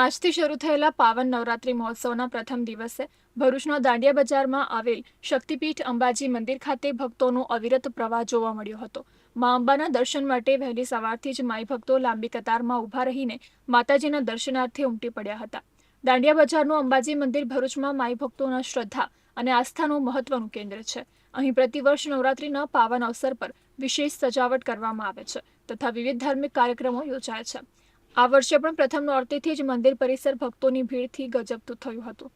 આજથી શરૂ થયેલા પાવન નવરાત્રી મહોત્સવના પ્રથમ દિવસે ભરૂચનો દાંડિયા બજારમાં આવેલ શક્તિપીઠ અંબાજી મંદિર ખાતે ભક્તોનો અવિરત પ્રવાહ જોવા મળ્યો હતો. મા અંબાના દર્શન માટે વહેલી સવારથી જ માઈ ભક્તો લાંબી કતારમાં ઊભા રહીને માતાજીના દર્શનાર્થે ઉમટી પડ્યા હતા. દાંડિયા બજારનું અંબાજી મંદિર ભરૂચમાં માઈ ભક્તોના શ્રદ્ધા અને આસ્થાનું મહત્વનું કેન્દ્ર છે. અહીં પ્રતિવર્ષ નવરાત્રિના પાવન અવસર પર વિશેષ સજાવટ કરવામાં આવે છે તથા વિવિધ ધાર્મિક કાર્યક્રમો યોજાય છે. આ વર્ષે પણ પ્રથમ નોરતીથી જ મંદિર પરિસર ભક્તોની ભીડથી ગજબતું થયું હતું.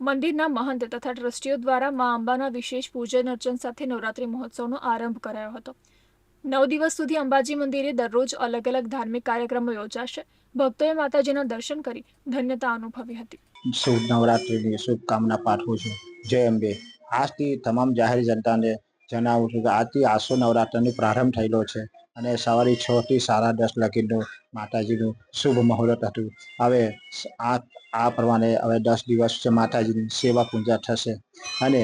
મંદિરના મહંત તથા ટ્રસ્ટીઓ દ્વારા મા અંબાના વિશેષ પૂજન અર્ચન સાથે નવરાત્રિ મહોત્સવનો આરંભ કરાયો હતો. નવ દિવસ સુધી અંબાજી મંદિરે દરરોજ અલગ અલગ ધાર્મિક કાર્યક્રમો યોજાશે. ભક્તોએ માતાજીના દર્શન કરી ધન્યતા અનુભવી હતી. શુભ નવરાત્રિની શુભકામના પાઠવું છું. જય અંબે. આજથી તમામ જાહેર જનતાને જણાવું છું કે આજથી આસો નવરાત્રિનો પ્રારંભ થયેલો છે અને સવારે છ થી સાડા દસ લગીનું માતાજીનું શુભ મુહૂર્ત હતું. હવે આ આ પ્રમાણે હવે દસ દિવસ છે માતાજીની સેવા પૂજા થશે. અને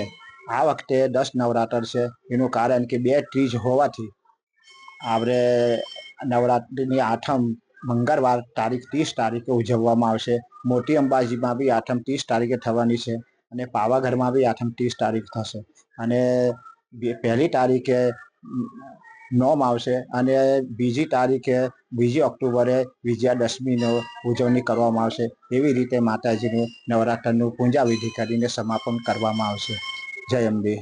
આ વખતે દસ નવરાત્ર છે. એનું કારણ કે બે ત્રીજ હોવાથી આપણે નવરાત્રિની આઠમ મંગળવાર તારીખ ત્રીસ તારીખે ઉજવવામાં આવશે. મોટી અંબાજીમાં બી આઠમ ત્રીસ તારીખે થવાની છે અને પાવાગઢમાં બી આઠમ ત્રીસ તારીખ થશે. અને પહેલી તારીખે નોમ આવશે અને બીજી તારીખે બીજી ઓક્ટોબરે વિજયાદશમીનો ઉજવણી કરવામાં આવશે. એવી રીતે માતાજીનું નવરાત્રનું પૂજા વિધિ કરીને સમાપન કરવામાં આવશે. જય અંબે.